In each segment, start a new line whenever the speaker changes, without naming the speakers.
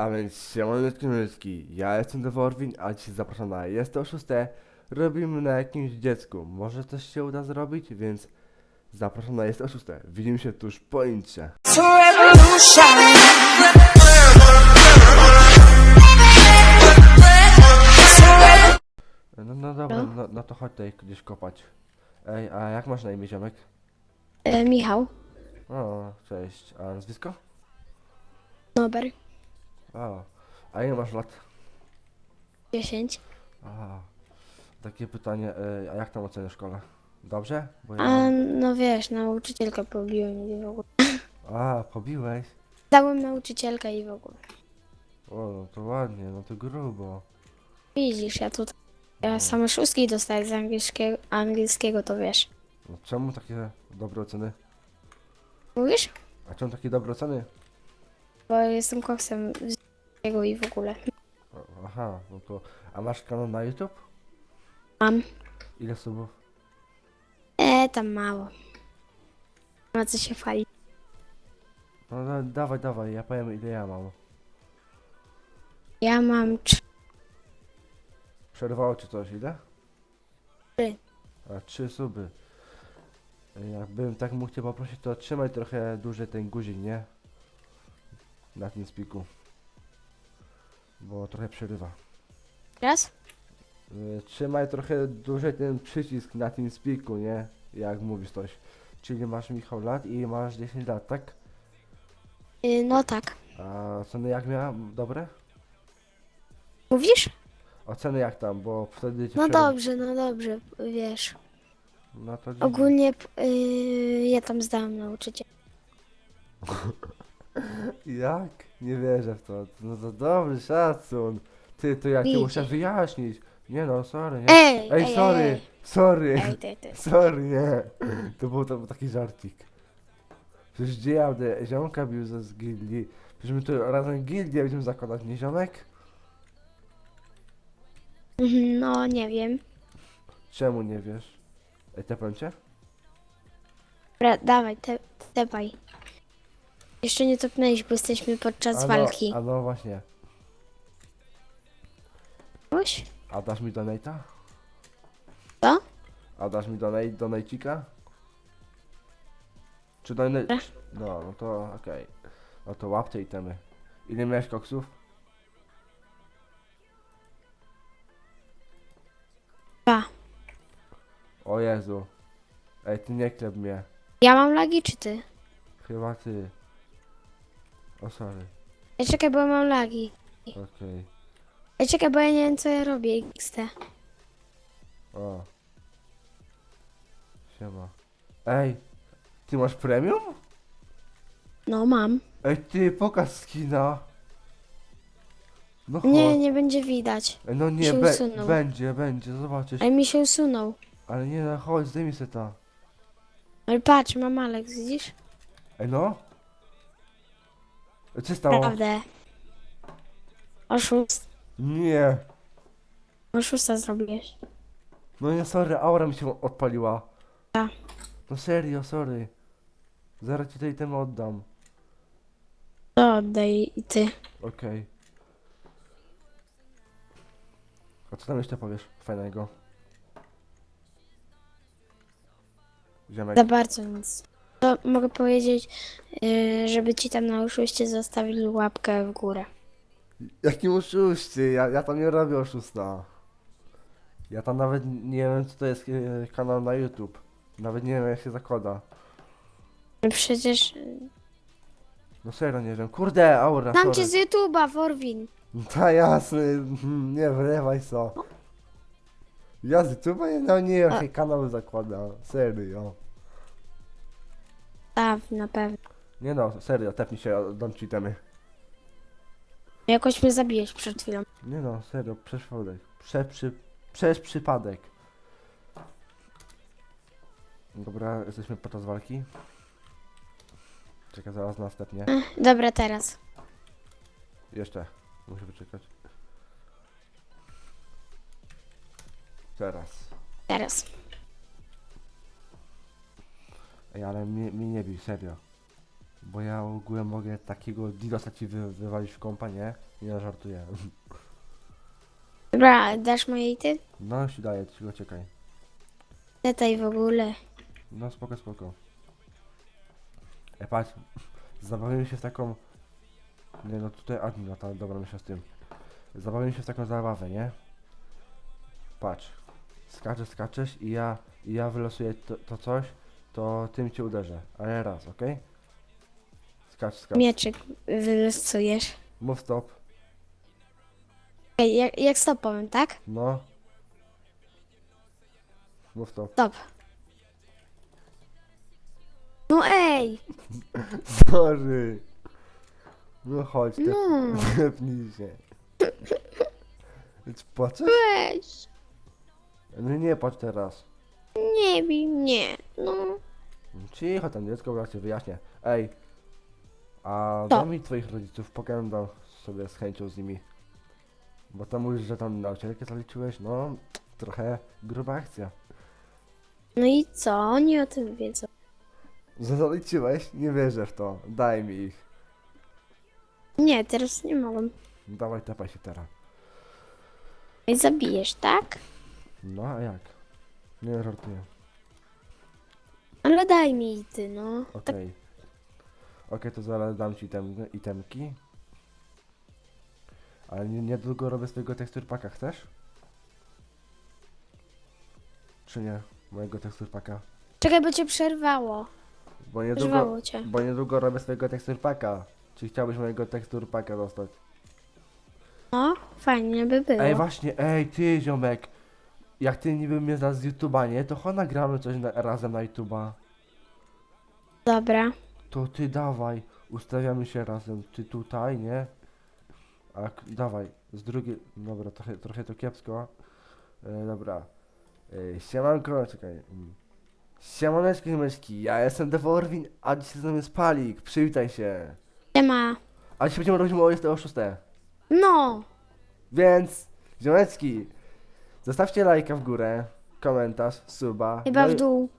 A więc siemaneczki myszki, ja jestem Deworwin, a dzisiaj zapraszam na Jest to szóste. Robimy na jakimś dziecku, może coś się uda zrobić, więc zapraszam na Jest to szóste. Widzimy się tuż po
revolution.
No, no dobra, no, no to chodź tutaj gdzieś kopać. Ej, a jak masz na imię ziomek?
E, Michał,
O, cześć. A nazwisko?
Nober,
O, a ile masz lat?
10.
A, takie pytanie, e, a jak tam oceny w szkole? Dobrze? Bo ja...
A no wiesz, nauczycielkę pobiłem i w ogóle.
A, pobiłeś?
Dałem nauczycielkę i w ogóle.
O, no to ładnie, no to grubo.
Widzisz, ja tutaj. Ja same szóstki dostaję z angielskiego, angielskiego, to wiesz.
No, czemu takie dobre oceny?
Mówisz?
A czemu takie dobre oceny?
Bo jestem koksem z angielskiego i w ogóle.
Aha, no to... A masz kanał na YouTube?
Mam.
Ile subów?
E, tam mało. Ma co się chwalić.
No da, dawaj, dawaj, ja powiem ile ja mam.
Ja mam trzy.
Przerwało ci coś, ile?
Trzy.
A, trzy suby. Jakbym tak mógł cię poprosić, to trzymaj trochę dłużej ten guzik, nie? Na tym spiku. Bo trochę przerywa.
Raz?
Y, Trzymaj trochę dłużej ten przycisk na tym spiku, nie? Jak mówisz coś. Czyli masz Michał lat i masz 10 lat, tak?
Y, no tak.
A oceny jak miałem? Dobre?
Mówisz?
Oceny jak tam, bo wtedy cię
No
przery-
dobrze, no dobrze, wiesz.
No to.
Ogólnie y, ja tam zdałem nauczyciel.
Jak? Nie wierzę w to. No to dobry szacun. Ty, to ja ci
Widzisz.
muszę wyjaśnić. Nie no, sorry, nie?
Ej,
Ej,
ej,
sorry,
ej.
sorry,
Ej, ty, ty.
sorry, nie. To był, to był taki żartik. Przecież gdzie ja będę ziomka bił ze z gildii. Przecież my tu razem gildię będziemy zakładać, nie ziomek?
Mhm, No, nie wiem.
Czemu nie wiesz? Ej, tepłem cię?
Dobra, dawaj, te, tepaj. Jeszcze nie topnęliśmy, bo jesteśmy podczas
A no,
walki.
A no właśnie.
Coś?
A dasz mi donate'a?
Co?
A dasz mi donate, donate'ika? Czy donate...
Ech.
No, no to okej. No to łap te itemy. Ile miałeś koksów?
Dwa.
O Jezu. Ej, ty nie klep mnie.
Ja mam lagi, czy ty?
Chyba ty. O sorry.
Ej, czekaj, bo ja mam lagi.
Okej.
Ej, czekaj, bo ja nie wiem, co ja robię, XT.
O. Siema. Ej, ty masz premium?
No, mam.
Ej, ty pokaż skina. No chodź.
Nie, nie będzie widać.
Ej, no nie,
się
be
usunął.
będzie, będzie, zobaczysz.
Ej, mi się usunął.
Ale nie, no chodź, zdejmij se to.
Ale patrz, mam Alex, widzisz?
Ej, no. Co się stało?
Prawdę. Oszust.
Nie.
Oszusta zrobiłeś.
No nie, sorry, aura mi się odpaliła.
Ta.
No serio, sorry. Zaraz ci tej temy oddam.
To oddaj i ty.
Okej. A co tam jeszcze powiesz fajnego? Ziomek.
Za bardzo nic. To mogę powiedzieć, yy, żeby ci tam na oszuście zostawili łapkę w górę.
Jakim oszuście? Ja, ja tam nie robię oszusta. Ja tam nawet nie wiem co to jest e, kanał na YouTube. Nawet nie wiem jak się zakłada.
No Przecież yy,
No serio nie wiem. Kurde, aura,
dam
sorry.
cię z YouTube'a, Forwin.
Ta jasne, mhm, nie wrywaj co. Ja z YouTube'a nie, no nie wiem jakie kanały zakładam. Serio.
Tak, na pewno.
Nie no, serio, tepnij się, dam ci temy.
Jakoś mnie zabijesz przed chwilą.
Nie no, serio, przez przypadek. Prze, przy, przez przypadek. Dobra, jesteśmy podczas walki. Czekaj, zaraz następnie.
Dobra, teraz.
Jeszcze. Muszę wyczekać. Teraz.
Teraz.
Ej, ale mnie, mnie nie bij, serio. Bo ja ogółem mogę takiego dilosa ci wy, wywalić w kompa, nie? Nie żartuję.
Dobra, dasz moje ity?
No już ci daję, tylko czekaj.
Tutaj w ogóle.
No spoko, spoko. E patrz, zabawimy się w taką... Nie no tutaj admin lata, dobra myślę z tym. Zabawimy się w taką zabawę, nie? Patrz. Skaczesz, skaczesz i ja, i ja wylosuję to, to coś, to tym cię uderzę. Ale raz, okej? Skacz, skacz.
Mieczyk wylosujesz.
Mów stop.
Ej, jak, jak stop powiem, tak?
No. Mów stop.
Stop. No ej!
Sorry. No chodź, tep,
No.
tepnij się. Płaczesz?
Weź!
No nie płacz teraz.
Nie bij mnie, no.
Cicho tam dziecko, bo ja wyjaśnię. Ej. A
Co?
daj mi twoich rodziców, pogadam sobie z chęcią z nimi. Bo tam mówisz, że tam nauczycielkę zaliczyłeś, no trochę gruba akcja.
No i co? Oni o tym wiedzą.
Że zaliczyłeś? Nie wierzę w to. Daj mi ich.
Nie, teraz nie mogę.
Dawaj, tepaj się teraz.
I zabijesz, tak?
No a jak? Nie żartuję.
Ale daj mi ity, no.
Okej. Okej, to zaraz dam ci item, itemki. Ale nie, niedługo robię swojego teksturpaka, chcesz? Czy nie? Mojego teksturpaka.
Czekaj, bo cię przerwało.
Bo niedługo,
Przerwało cię.
bo niedługo robię swojego teksturpaka. Czy chciałbyś mojego teksturpaka dostać?
No, fajnie by było.
Ej, właśnie, ej, ty ziomek. Jak ty niby mnie znasz z YouTube'a, nie? To chodź nagramy coś na, razem na YouTube'a.
Dobra.
To ty dawaj, ustawiamy się razem, ty tutaj, nie? A k- dawaj, z drugiej, dobra, trochę, trochę to kiepsko. E, dobra. E, siemanko, czekaj. mm. Siemaneczki, myszki, ja jestem Devorwin, a dzisiaj z nami jest Palik, przywitaj się.
Siema.
A dzisiaj będziemy robić o 26.
No.
Więc, ziomeczki, zostawcie lajka w górę, komentarz, suba.
Chyba
no
w dół.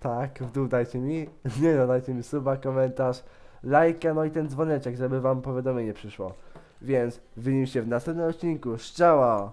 Tak, w dół dajcie mi. Nie no, dajcie mi suba, komentarz, lajka, no i ten dzwoneczek, żeby wam powiadomienie przyszło. Więc widzimy się w następnym odcinku. Szczała!